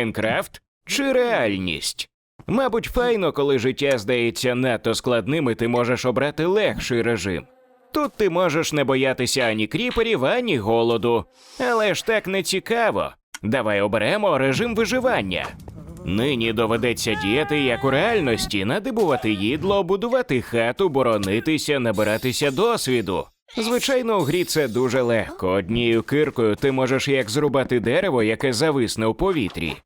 Майнкрафт чи реальність? Мабуть, файно, коли життя здається надто складним, і ти можеш обрати легший режим. Тут ти можеш не боятися ані кріперів, ані голоду. Але ж так не цікаво. Давай оберемо режим виживання. Нині доведеться діяти як у реальності, надибувати їдло, будувати хату, боронитися, набиратися досвіду. Звичайно, у грі це дуже легко. Однією киркою ти можеш як зрубати дерево, яке зависне у повітрі,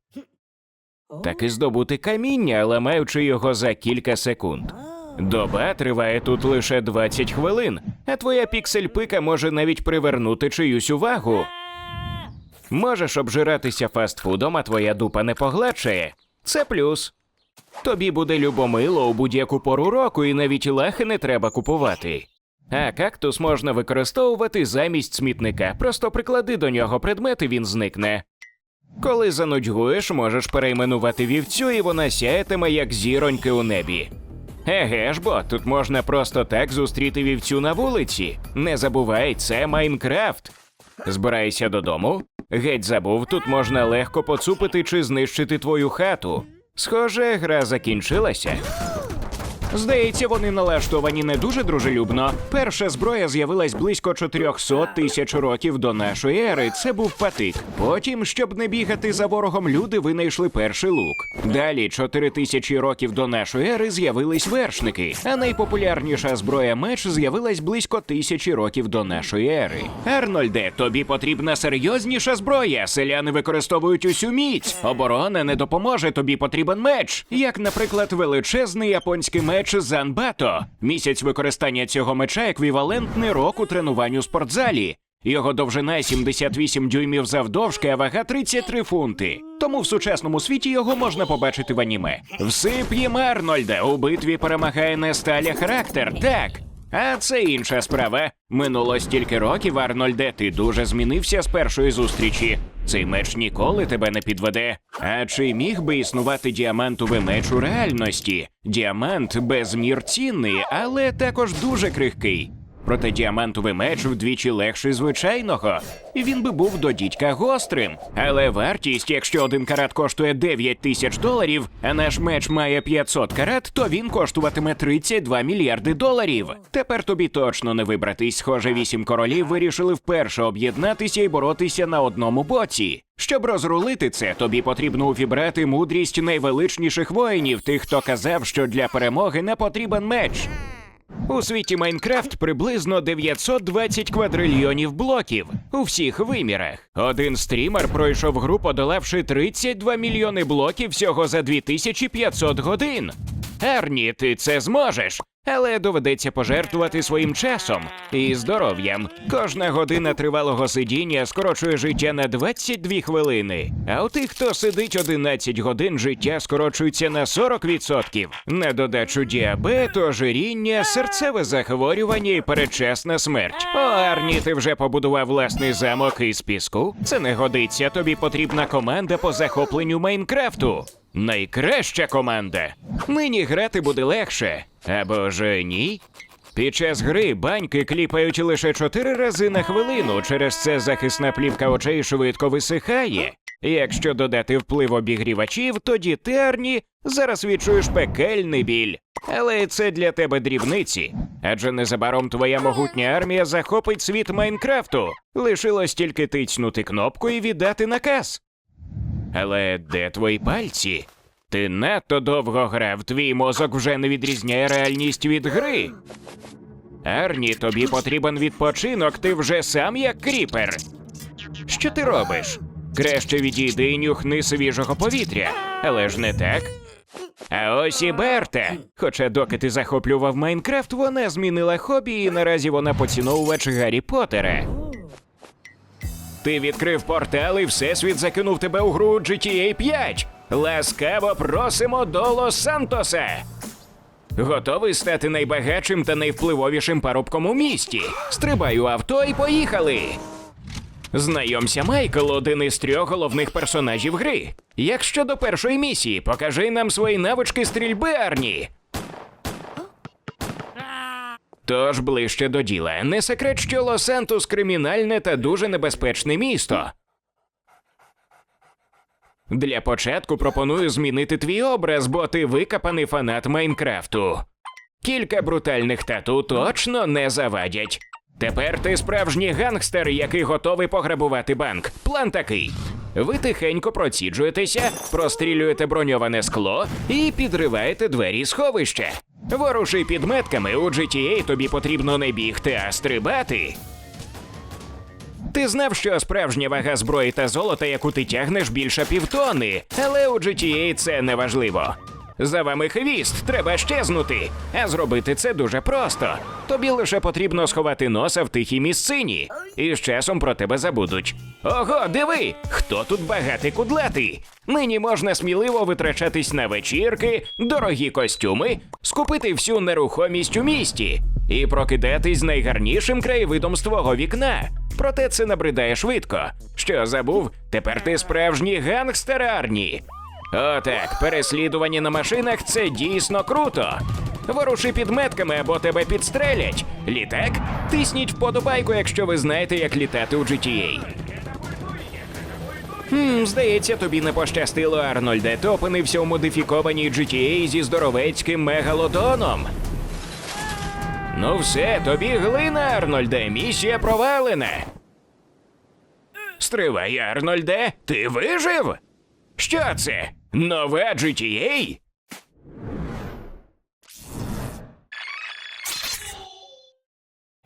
так і здобути каміння, ламаючи його за кілька секунд. Доба триває тут лише 20 хвилин, а твоя піксель-пика може навіть привернути чиюсь увагу. Можеш обжиратися фастфудом, а твоя дупа не погладшає. Це плюс. Тобі буде любомило у будь-яку пору року, і навіть лахи не треба купувати. А кактус можна використовувати замість смітника. Просто приклади до нього предмет і він зникне. Коли занудьгуєш, можеш перейменувати вівцю, і вона сяятиме як зіроньки у небі. Еге ж бо, тут можна просто так зустріти вівцю на вулиці. Не забувай, це Майнкрафт. Збирайся додому. Геть забув, тут можна легко поцупити чи знищити твою хату. Схоже, гра закінчилася. Здається, вони налаштовані не дуже дружелюбно. Перша зброя з'явилась близько 400 тисяч років до нашої ери. Це був патик. Потім, щоб не бігати за ворогом, люди винайшли перший лук. Далі, 4 тисячі років до нашої ери, з'явились вершники. А найпопулярніша зброя меч з'явилась близько тисячі років до нашої ери. Арнольде, тобі потрібна серйозніша зброя. Селяни використовують усю міць. Оборона не допоможе. Тобі потрібен меч, як, наприклад, величезний японський меч Занбато. Місяць використання цього меча еквівалентний року тренуванню у спортзалі. Його довжина 78 дюймів завдовжки, а вага 33 фунти. Тому в сучасному світі його можна побачити в аніме. Всип'єм Арнольда у битві перемагає не сталя характер, так. А це інша справа. Минуло стільки років, Арнольде, ти дуже змінився з першої зустрічі. Цей меч ніколи тебе не підведе. А чи міг би існувати діамантовий меч у реальності? Діамант безмір цінний, але також дуже крихкий. Проте діамантовий меч вдвічі легший звичайного, і він би був до дідька гострим. Але вартість, якщо один карат коштує 9 тисяч доларів, а наш меч має 500 карат, то він коштуватиме 32 мільярди доларів. Тепер тобі точно не вибратись. Схоже, вісім королів вирішили вперше об'єднатися і боротися на одному боці. Щоб розрулити це, тобі потрібно увібрати мудрість найвеличніших воїнів, тих, хто казав, що для перемоги не потрібен меч. У світі Майнкрафт приблизно 920 квадрильйонів блоків у всіх вимірах. Один стрімер пройшов гру, подолавши 32 мільйони блоків всього за 2500 годин. Арні, ти це зможеш. Але доведеться пожертвувати своїм часом і здоров'ям. Кожна година тривалого сидіння скорочує життя на 22 хвилини. А у тих, хто сидить 11 годин, життя скорочується на 40%. На додачу діабет, ожиріння, серцеве захворювання і передчасна смерть. О, Арні, ти вже побудував власний замок із піску? Це не годиться. Тобі потрібна команда по захопленню Майнкрафту. Найкраща команда. Нині грати буде легше. Або ж ні. Під час гри баньки кліпають лише чотири рази на хвилину. Через це захисна плівка очей швидко висихає. Якщо додати вплив обігрівачів, тоді ти, Арні, зараз відчуєш пекельний біль. Але це для тебе дрібниці. Адже незабаром твоя могутня армія захопить світ Майнкрафту. Лишилось тільки тицнути кнопку і віддати наказ. Але де твої пальці? Ти надто довго грав, твій мозок вже не відрізняє реальність від гри. Арні, тобі потрібен відпочинок, ти вже сам як кріпер. Що ти робиш? Краще відійди і нюхни свіжого повітря, але ж не так. А ось і Берта. Хоча доки ти захоплював Майнкрафт, вона змінила хобі, і наразі вона поціновувач Гаррі Поттера. Ти відкрив портал і всесвіт закинув тебе у гру GTA 5. Ласкаво просимо до Лос-Сантоса. Готовий стати найбагатшим та найвпливовішим парубком у місті. Стрибай у авто і поїхали. Знайомся, Майкл, один із трьох головних персонажів гри. Як щодо першої місії, покажи нам свої навички стрільби, Арні. Тож ближче до діла. Не секрет, що Лос-Сантос кримінальне та дуже небезпечне місто. Для початку пропоную змінити твій образ, бо ти викопаний фанат Майнкрафту. Кілька брутальних тату точно не завадять. Тепер ти справжній гангстер, який готовий пограбувати банк. План такий: ви тихенько проціджуєтеся, прострілюєте броньоване скло і підриваєте двері сховища. Воруши підметками у GTA тобі потрібно не бігти, а стрибати. Ти знав, що справжня вага зброї та золота, яку ти тягнеш, більше півтони, але у GTA це не важливо. За вами хвіст, треба щезнути. А зробити це дуже просто. Тобі лише потрібно сховати носа в тихій місцині, і з часом про тебе забудуть. Ого, диви! Хто тут багатий кудлатий? Нині можна сміливо витрачатись на вечірки, дорогі костюми, скупити всю нерухомість у місті і прокидатись найгарнішим краєвидом з твого вікна. Проте це набридає швидко. Що забув? Тепер ти справжній гангстер Арні. Отак, переслідування на машинах це дійсно круто. Воруши підметками або тебе підстрелять. Літак? Тисніть вподобайку, якщо ви знаєте, як літати у GTA. Хм, здається, тобі не пощастило, Арнольде. Ти опинився у модифікованій GTA зі здоровецьким мегалодоном. Ну все, тобі глина, Арнольде, місія провалена. Стривай, Арнольде, ти вижив? Що це? Нове GTA?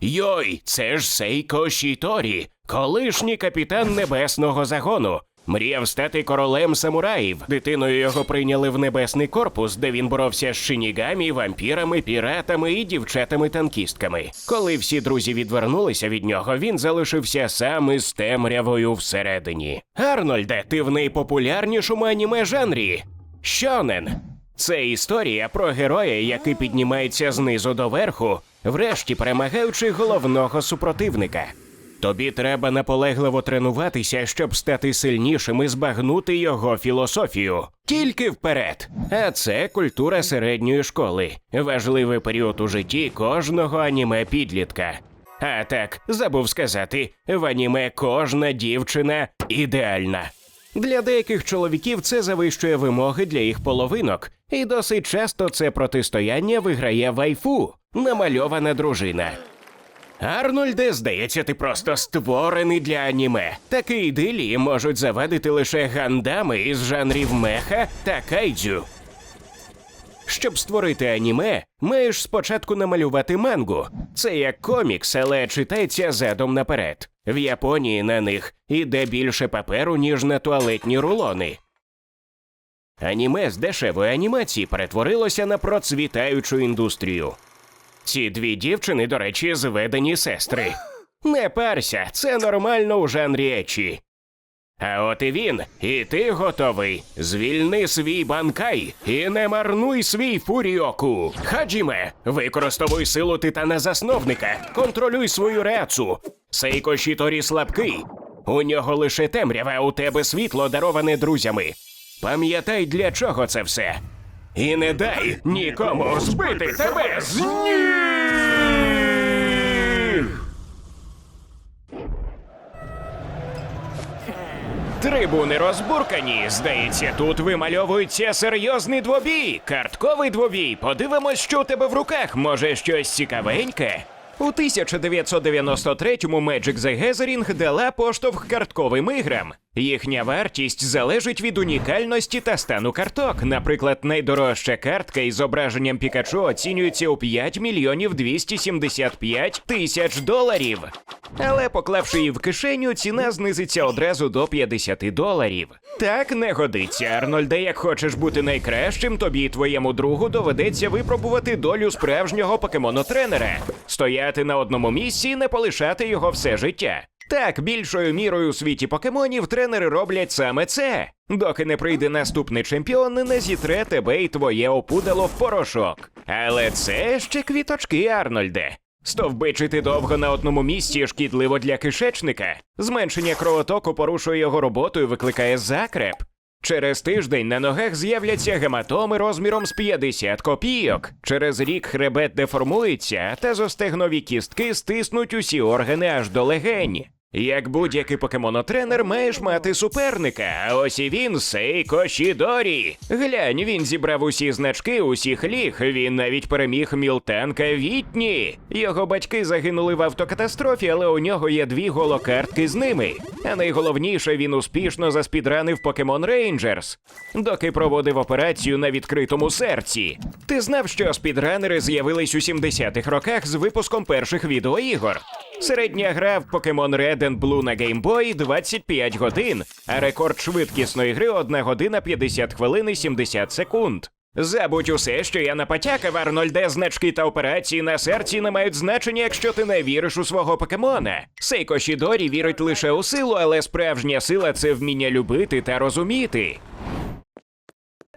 Йой, це ж Сейко Шіторі, колишній капітан небесного загону. Мріяв стати королем самураїв. Дитиною його прийняли в небесний корпус, де він боровся з шинігамі, вампірами, піратами і дівчатами-танкістками. Коли всі друзі відвернулися від нього, він залишився сам із темрявою всередині. Арнольде, ти в найпопулярнішому аніме жанрі. Щонен. Це історія про героя, який піднімається знизу до верху, врешті перемагаючи головного супротивника. Тобі треба наполегливо тренуватися, щоб стати сильнішим і збагнути його філософію. Тільки вперед. А це культура середньої школи, важливий період у житті кожного аніме підлітка. А так, забув сказати, в аніме кожна дівчина ідеальна. Для деяких чоловіків це завищує вимоги для їх половинок, і досить часто це протистояння виграє вайфу, намальована дружина. Арнольде, здається, ти просто створений для аніме. Такі ідилії можуть завадити лише гандами із жанрів меха та кайдзю. Щоб створити аніме, маєш спочатку намалювати мангу. Це як комікс, але читається задом наперед. В Японії на них іде більше паперу, ніж на туалетні рулони. Аніме з дешевої анімації перетворилося на процвітаючу індустрію. Ці дві дівчини, до речі, зведені сестри. Не парся, це нормально у жанрі ечі. А от і він, і ти готовий. Звільни свій банкай і не марнуй свій фуріоку. Хаджіме, використовуй силу титана засновника, контролюй свою реацу. Сейко Шіторі слабкий. У нього лише темрява, у тебе світло дароване друзями. Пам'ятай, для чого це все. І не дай нікому збити тебе з ніг! Трибуни розбуркані. Здається, тут вимальовується серйозний двобій. Картковий двобій. Подивимось, що у тебе в руках. Може, щось цікавеньке. У 1993-му Magic the Gathering дала поштовх картковим іграм. Їхня вартість залежить від унікальності та стану карток. Наприклад, найдорожча картка із зображенням Пікачу оцінюється у 5 мільйонів 275 тисяч доларів. Але поклавши її в кишеню, ціна знизиться одразу до 50 доларів. Так не годиться, Арнольде. Як хочеш бути найкращим, тобі і твоєму другу доведеться випробувати долю справжнього покемонотренера, стояти на одному місці і не полишати його все життя. Так, більшою мірою у світі покемонів тренери роблять саме це. Доки не прийде наступний чемпіон, не зітре тебе і твоє опудало в порошок. Але це ще квіточки, Арнольде. Стовбичити довго на одному місці шкідливо для кишечника. Зменшення кровотоку порушує його роботу і викликає закреп. Через тиждень на ногах з'являться гематоми розміром з 50 копійок. Через рік хребет деформується, та зостегнові кістки стиснуть усі органи аж до легень. Як будь-який покемонотренер маєш мати суперника, а ось і він Сейко Шідорі. Глянь, він зібрав усі значки усіх ліг. Він навіть переміг Мілтенка Вітні. Його батьки загинули в автокатастрофі, але у нього є дві голокартки з ними. А найголовніше, він успішно заспідранив Покемон Рейнджерс, доки проводив операцію на відкритому серці. Ти знав, що спідранери з'явились у 70-х роках з випуском перших відеоігор. Середня гра в Pokemon Red and Blue на Game Boy 25 годин, а рекорд швидкісної гри 1 година 50 хвилин і 70 секунд. Забудь усе, що я напотякав, Арнольде, значки та операції на серці не мають значення, якщо ти не віриш у свого покемона. Сейко Шідорі вірить лише у силу, але справжня сила це вміння любити та розуміти.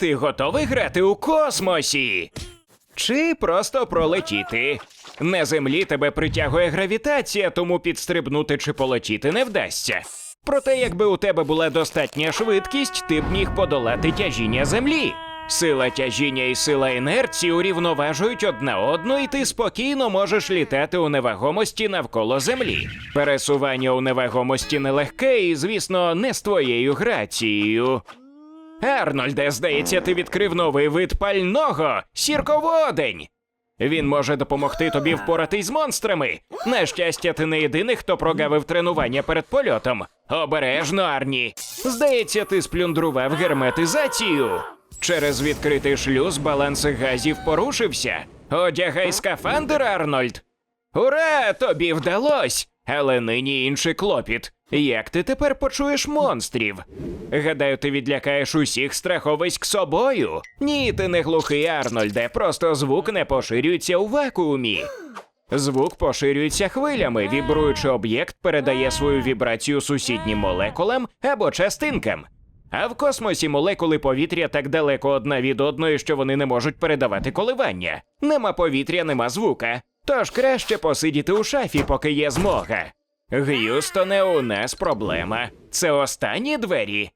Ти готовий грати у космосі? Чи просто пролетіти? На землі тебе притягує гравітація, тому підстрибнути чи полетіти не вдасться. Проте, якби у тебе була достатня швидкість, ти б міг подолати тяжіння землі. Сила тяжіння і сила інерції урівноважують одна одну, і ти спокійно можеш літати у невагомості навколо землі. Пересування у невагомості нелегке і, звісно, не з твоєю грацією. Арнольде, здається, ти відкрив новий вид пального сірководень. Він може допомогти тобі впоратись з монстрами. На щастя, ти не єдиний, хто прогавив тренування перед польотом. Обережно, Арні. Здається, ти сплюндрував герметизацію. Через відкритий шлюз баланс газів порушився. Одягай скафандр, Арнольд. Ура! Тобі вдалось! Але нині інший клопіт. Як ти тепер почуєш монстрів? Гадаю, ти відлякаєш усіх страховиськ собою. Ні, ти не глухий, Арнольде, просто звук не поширюється у вакуумі. Звук поширюється хвилями, вібруючи об'єкт передає свою вібрацію сусіднім молекулам або частинкам. А в космосі молекули повітря так далеко одна від одної, що вони не можуть передавати коливання. Нема повітря, нема звука. Тож краще посидіти у шафі, поки є змога. Г'юстоне, у нас проблема. Це останні двері.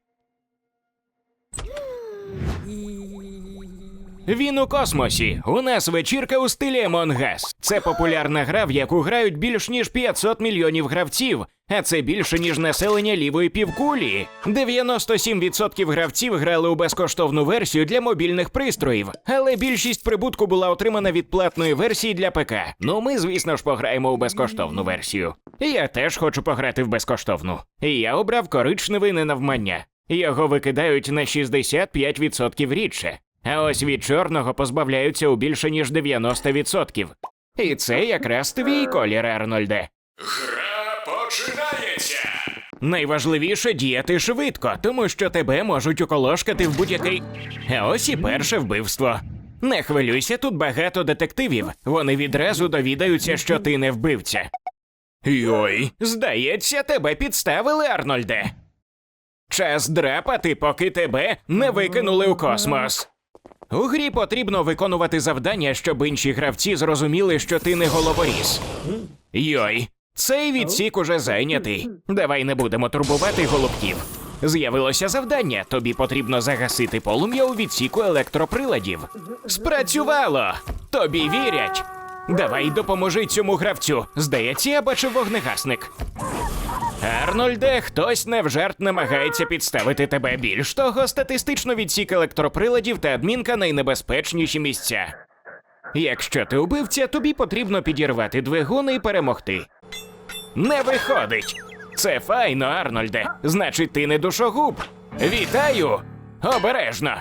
Він у космосі. У нас вечірка у стилі Among Us. Це популярна гра, в яку грають більш ніж 500 мільйонів гравців, а це більше ніж населення лівої півкулі. 97% гравців грали у безкоштовну версію для мобільних пристроїв, але більшість прибутку була отримана від платної версії для ПК. Ну ми, звісно ж, пограємо у безкоштовну версію. Я теж хочу пограти в безкоштовну. Я обрав коричневий ненавмання. Його викидають на 65% рідше. А ось від чорного позбавляються у більше ніж 90%. І це якраз твій колір, Арнольде. Гра починається! Найважливіше діяти швидко, тому що тебе можуть уколошкати в будь-який. А ось і перше вбивство. Не хвилюйся, тут багато детективів. Вони відразу довідаються, що ти не вбивця. Йой, здається, тебе підставили, Арнольде. Час драпати, поки тебе не викинули у космос. У грі потрібно виконувати завдання, щоб інші гравці зрозуміли, що ти не головоріз. Йой, цей відсік уже зайнятий. Давай не будемо турбувати голубків. З'явилося завдання. Тобі потрібно загасити полум'я у відсіку електроприладів. Спрацювало! Тобі вірять. Давай допоможи цьому гравцю. Здається, я бачив вогнегасник. Арнольде, хтось не в жарт намагається підставити тебе. Більш того, статистично відсік електроприладів та адмінка найнебезпечніші місця. Якщо ти убивця, тобі потрібно підірвати двигуни і перемогти. Не виходить. Це файно, Арнольде. Значить, ти не душогуб. Вітаю! Обережно.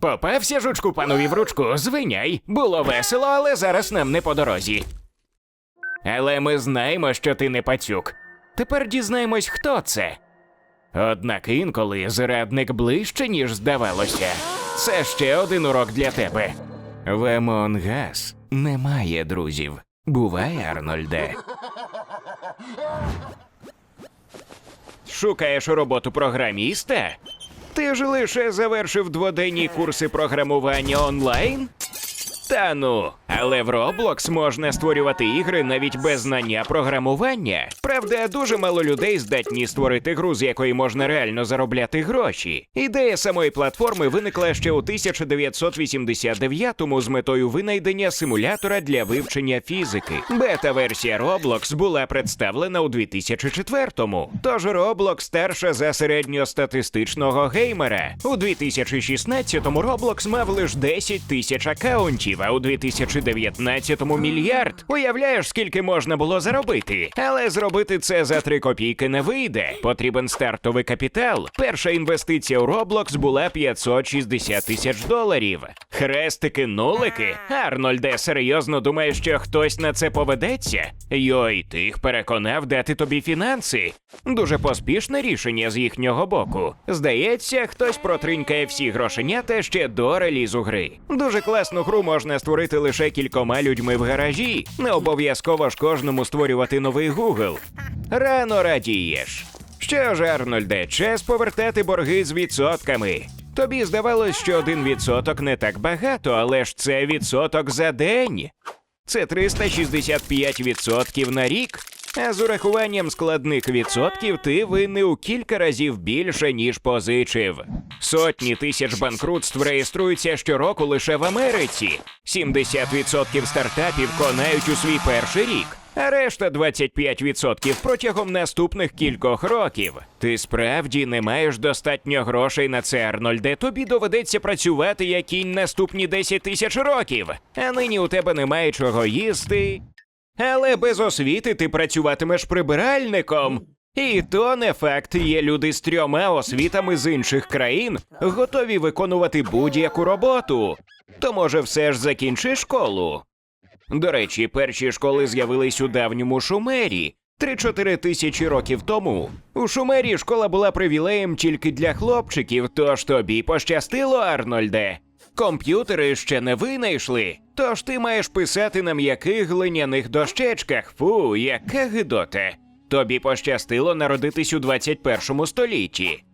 Попався жучку панові в ручку, звиняй. Було весело, але зараз нам не по дорозі. Але ми знаємо, що ти не пацюк. Тепер дізнаємось, хто це. Однак інколи зрадник ближче, ніж здавалося. Це ще один урок для тебе. В Among немає друзів. Буває, Арнольде. Шукаєш роботу програміста? Ти ж лише завершив дводенні курси програмування онлайн? Та ну, але в Roblox можна створювати ігри навіть без знання програмування. Правда, дуже мало людей здатні створити гру, з якої можна реально заробляти гроші. Ідея самої платформи виникла ще у 1989-му з метою винайдення симулятора для вивчення фізики. Бета-версія Roblox була представлена у 2004-му. Тож Roblox старша за середньостатистичного геймера. У 2016-му Roblox мав лише 10 тисяч акаунтів, а у 2019-му мільярд. Уявляєш, скільки можна було заробити? Але зробити це за 3 копійки не вийде. Потрібен стартовий капітал. Перша інвестиція у Roblox була 560 тисяч доларів. Хрестики, нулики. Арнольде, серйозно думаєш, що хтось на це поведеться? Йой, ти їх переконав дати тобі фінанси. Дуже поспішне рішення з їхнього боку. Здається, хтось протринькає всі грошенята ще до релізу гри. Дуже класну гру можна створити лише кількома людьми в гаражі. Не обов'язково ж кожному створювати новий Google. Рано радієш. Що ж, Арнольде, час повертати борги з відсотками. Тобі здавалось, що один відсоток не так багато, але ж це відсоток за день. Це 365 відсотків на рік. А з урахуванням складних відсотків ти винний у кілька разів більше, ніж позичив. Сотні тисяч банкрутств реєструються щороку лише в Америці. 70% стартапів конають у свій перший рік, а решта 25% протягом наступних кількох років. Ти справді не маєш достатньо грошей на це, Арнольде. Тобі доведеться працювати як кінь наступні 10 тисяч років. А нині у тебе немає чого їсти. Але без освіти ти працюватимеш прибиральником. І то не факт, є люди з трьома освітами з інших країн, готові виконувати будь-яку роботу. То може все ж закінчи школу. До речі, перші школи з'явились у давньому Шумері. 3-4 тисячі років тому. У Шумері школа була привілеєм тільки для хлопчиків, тож тобі пощастило, Арнольде. Комп'ютери ще не винайшли, тож ти маєш писати на м'яких глиняних дощечках. Фу, яка гидота. Тобі пощастило народитись у 21 столітті.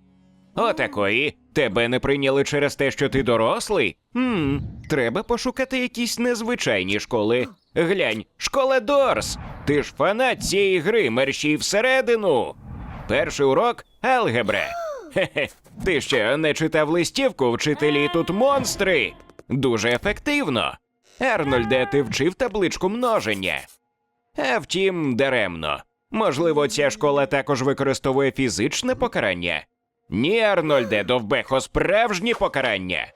Отакої. Тебе не прийняли через те, що ти дорослий? Хм, треба пошукати якісь незвичайні школи. Глянь, школа Дорс. Ти ж фанат цієї гри, мерщій всередину. Перший урок алгебра. Хе-хе, ти ще не читав листівку, вчителі тут монстри. Дуже ефективно. Арнольде, ти вчив табличку множення. А втім, даремно. Можливо, ця школа також використовує фізичне покарання. Ні, Арнольде, довбехо, справжнє покарання.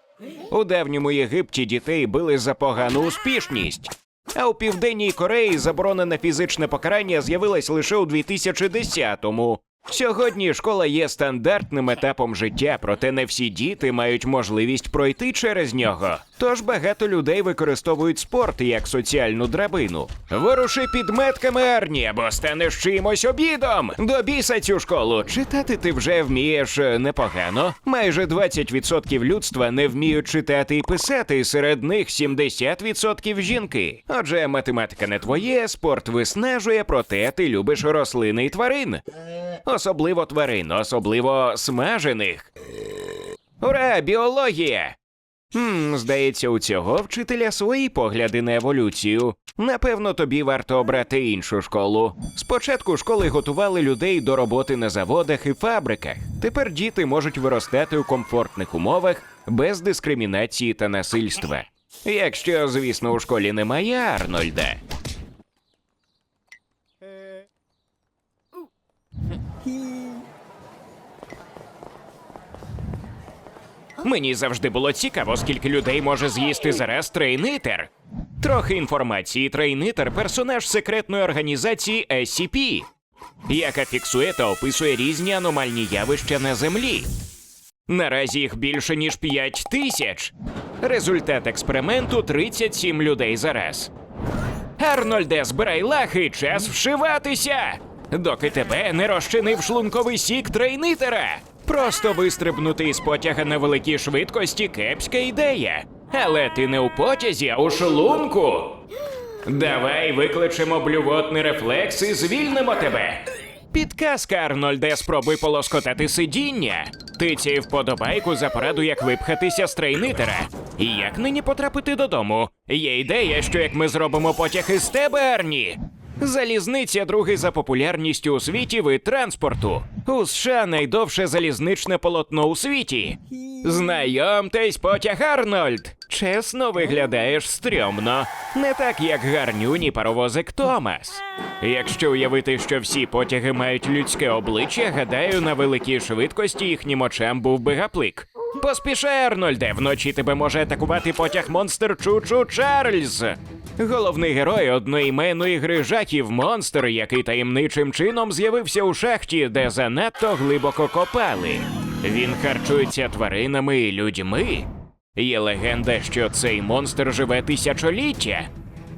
У давньому Єгипті дітей били за погану успішність. А у південній Кореї заборонене фізичне покарання з'явилось лише у 2010-му. Сьогодні школа є стандартним етапом життя, проте не всі діти мають можливість пройти через нього. Тож багато людей використовують спорт як соціальну драбину. Воруши підметками Арні, або станеш чимось обідом. До біса цю школу. Читати ти вже вмієш е, непогано. Майже 20% людства не вміють читати і писати. Серед них 70% жінки. Отже, математика не твоє, спорт виснажує, проте ти любиш рослини і тварин. Особливо тварин, особливо смажених. Ура, біологія! Хм, здається, у цього вчителя свої погляди на еволюцію. Напевно, тобі варто обрати іншу школу. Спочатку школи готували людей до роботи на заводах і фабриках. Тепер діти можуть виростати у комфортних умовах без дискримінації та насильства. Якщо, звісно, у школі немає Арнольда. Мені завжди було цікаво, скільки людей може з'їсти зараз трейнитер. Трохи інформації. Трейнитер персонаж секретної організації SCP, яка фіксує та описує різні аномальні явища на землі. Наразі їх більше ніж 5 тисяч. Результат експерименту 37 людей зараз. Арнольде, збирай лахи, час вшиватися! Доки тебе не розчинив шлунковий сік трейнитера. Просто вистрибнути із потяга на великій швидкості кепська ідея. Але ти не у потязі, а у шлунку. Давай викличемо блювотний рефлекс і звільнимо тебе. Підказка, Арнольде, спробуй полоскотати сидіння. Тицяй вподобайку за пораду, як випхатися з трейнитера. І як нині потрапити додому? Є ідея, що як ми зробимо потяг із тебе, Арні. Залізниця другий за популярністю у світі вид транспорту. У США найдовше залізничне полотно у світі. Знайомтесь, потяг Арнольд. Чесно, виглядаєш стрьомно. Не так, як гарнюні паровозик Томас. Якщо уявити, що всі потяги мають людське обличчя, гадаю, на великій швидкості їхнім очам був би гаплик. Поспішай, Арнольде, вночі тебе може атакувати потяг монстр Чучу Чарльз. Головний герой одноіменної гри жахів монстр, який таємничим чином з'явився у шахті, де занадто глибоко копали. Він харчується тваринами і людьми. Є легенда, що цей монстр живе тисячоліття.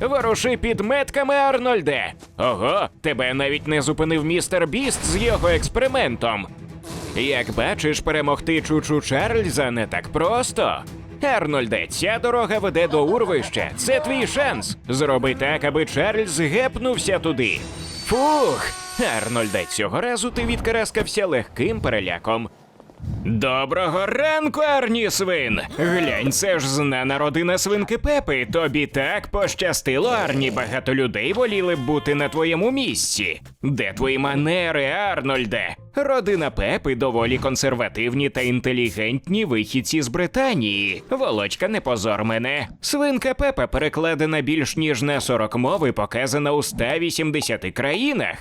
Воруши підметками, Арнольде. Ого, тебе навіть не зупинив містер Біст з його експериментом. Як бачиш, перемогти Чучу Чарльза не так просто. Арнольде, ця дорога веде до урвища. Це твій шанс. Зроби так, аби Чарльз гепнувся туди. Фух, Арнольде, цього разу ти відкараскався легким переляком. Доброго ранку, Арні Свин! Глянь, це ж знана родина свинки Пепи. Тобі так пощастило, Арні. Багато людей воліли бути на твоєму місці. Де твої манери, Арнольде? Родина Пепи доволі консервативні та інтелігентні вихідці з Британії. Володька, не позор мене. Свинка Пепа перекладена більш ніж на 40 мов і показана у 180 країнах.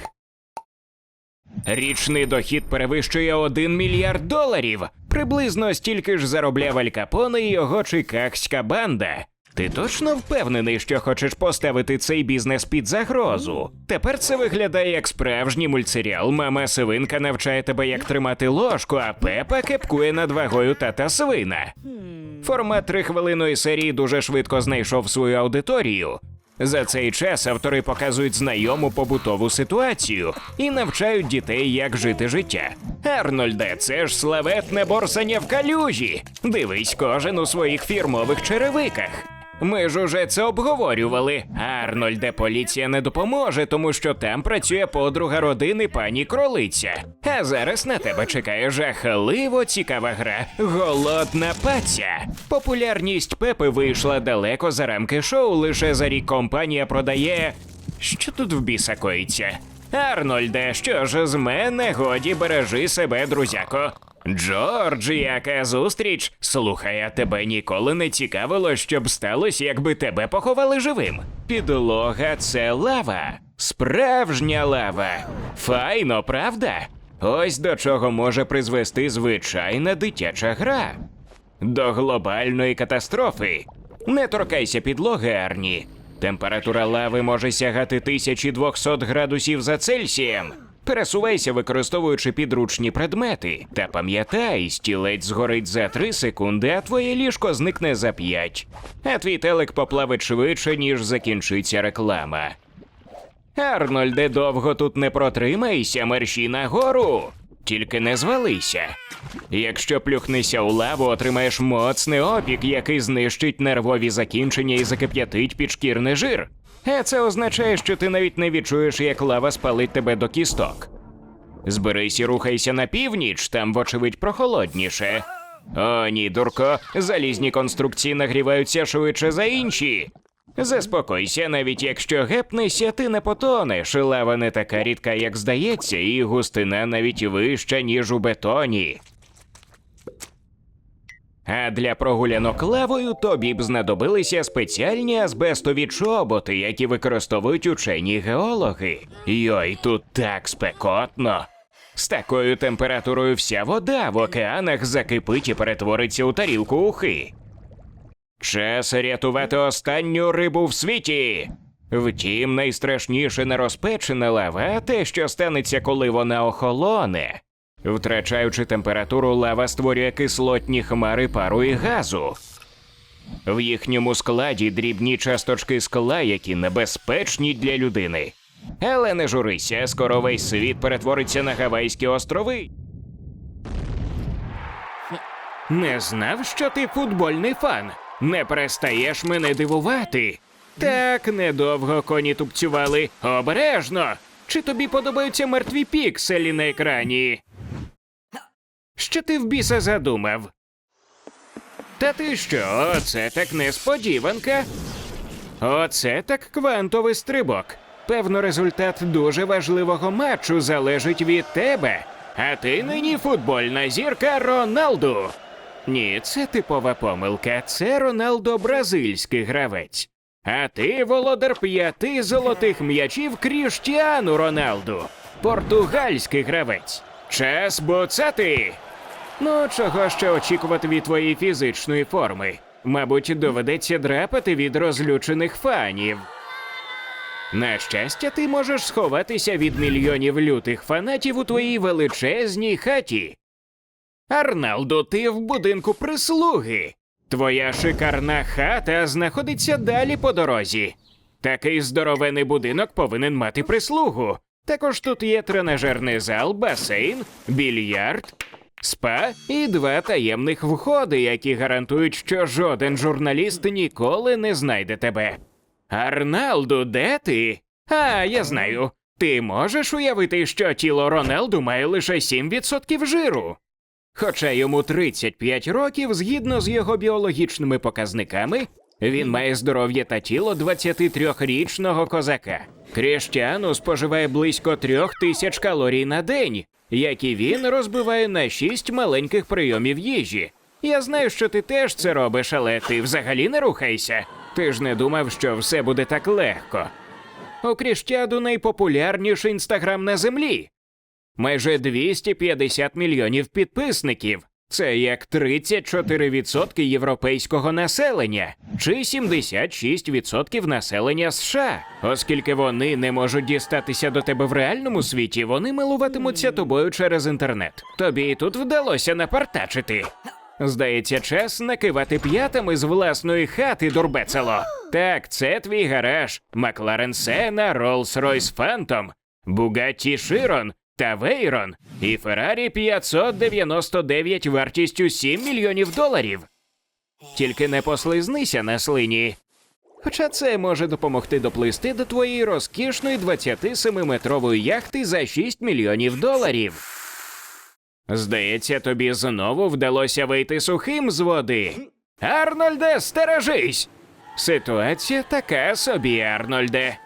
Річний дохід перевищує 1 мільярд доларів. Приблизно стільки ж заробляв Аль Капоне і його чикагська банда. Ти точно впевнений, що хочеш поставити цей бізнес під загрозу? Тепер це виглядає як справжній мультсеріал. Мама свинка навчає тебе, як тримати ложку, а Пепа кепкує над вагою тата свина. Формат трихвилинної серії дуже швидко знайшов свою аудиторію. За цей час автори показують знайому побутову ситуацію і навчають дітей, як жити життя. Арнольде, це ж славетне борсання в калюжі. Дивись кожен у своїх фірмових черевиках. Ми ж уже це обговорювали. Арнольде, поліція не допоможе, тому що там працює подруга родини пані Кролиця. А зараз на тебе чекає жахливо цікава гра Голодна паця. Популярність Пепи вийшла далеко за рамки шоу. Лише за рік компанія продає. Що тут в біса коїться? Арнольде, що ж з мене годі бережи себе, друзяко. Джордж, яка зустріч? Слухай, а тебе ніколи не цікавило, що б сталося, якби тебе поховали живим. Підлога це лава. Справжня лава. Файно, правда? Ось до чого може призвести звичайна дитяча гра. До глобальної катастрофи. Не торкайся підлоги, Арні. Температура лави може сягати 1200 градусів за Цельсієм. Пересувайся, використовуючи підручні предмети. Та пам'ятай, стілець згорить за 3 секунди, а твоє ліжко зникне за 5. А твій телек поплавить швидше, ніж закінчиться реклама. Арнольде, довго тут не протримайся, мерщій нагору. Тільки не звалися. Якщо плюхнешся у лаву, отримаєш моцний опік, який знищить нервові закінчення і закип'ятить підшкірний жир. А це означає, що ти навіть не відчуєш, як лава спалить тебе до кісток. Зберись і рухайся на північ, там, вочевидь, прохолодніше. О, ні, дурко, залізні конструкції нагріваються швидше за інші. Заспокойся, навіть якщо гепнешся, ти не потонеш. Лава не така рідка, як здається, і густина навіть вища, ніж у бетоні. А для прогулянок лавою тобі б знадобилися спеціальні азбестові чоботи, які використовують учені геологи. Йой, тут так спекотно. З такою температурою вся вода в океанах закипить і перетвориться у тарілку ухи. Час рятувати останню рибу в світі. Втім, найстрашніше не розпечена лава, а те, що станеться, коли вона охолоне. Втрачаючи температуру, лава створює кислотні хмари пару і газу. В їхньому складі дрібні часточки скла, які небезпечні для людини. Але не журися, скоро весь світ перетвориться на Гавайські острови. Не знав, що ти футбольний фан. Не перестаєш мене дивувати. Так недовго коні тупцювали. Обережно! Чи тобі подобаються мертві пікселі на екрані? Що ти в біса задумав? Та ти що, оце так несподіванка? Оце так квантовий стрибок. Певно, результат дуже важливого матчу залежить від тебе. А ти нині футбольна зірка Роналду. Ні, це типова помилка. Це Роналдо бразильський гравець. А ти володар п'яти золотих м'ячів Кріштіану Роналду, португальський гравець. Час буцати! Ну, чого ще очікувати від твоєї фізичної форми? Мабуть, доведеться драпати від розлючених фанів. На щастя, ти можеш сховатися від мільйонів лютих фанатів у твоїй величезній хаті. Арналду, ти в будинку прислуги. Твоя шикарна хата знаходиться далі по дорозі. Такий здоровений будинок повинен мати прислугу. Також тут є тренажерний зал, басейн, більярд, спа і два таємних входи, які гарантують, що жоден журналіст ніколи не знайде тебе. Арналду, де ти? А, я знаю. Ти можеш уявити, що тіло Роналду має лише 7% жиру. Хоча йому 35 років, згідно з його біологічними показниками, він має здоров'я та тіло 23-річного козака. Кріштіану споживає близько трьох тисяч калорій на день, які він розбиває на шість маленьких прийомів їжі. Я знаю, що ти теж це робиш, але ти взагалі не рухайся. Ти ж не думав, що все буде так легко. У Кріщаду найпопулярніший інстаграм на землі. Майже 250 мільйонів підписників. Це як 34% європейського населення чи 76% населення США. Оскільки вони не можуть дістатися до тебе в реальному світі, вони милуватимуться тобою через інтернет. Тобі і тут вдалося напартачити. Здається, час накивати п'ятами з власної хати, дурбецело. Так, це твій гараж, Макларен Сена, Rolls-Royce Phantom, Bugatti Chiron та Veyron і Ferrari 599 вартістю 7 мільйонів доларів. Тільки не послизнися на слині. Хоча це може допомогти доплисти до твоєї розкішної 27-метрової яхти за 6 мільйонів доларів. Здається, тобі знову вдалося вийти сухим з води. Арнольде, стережись! Ситуація така собі, Арнольде.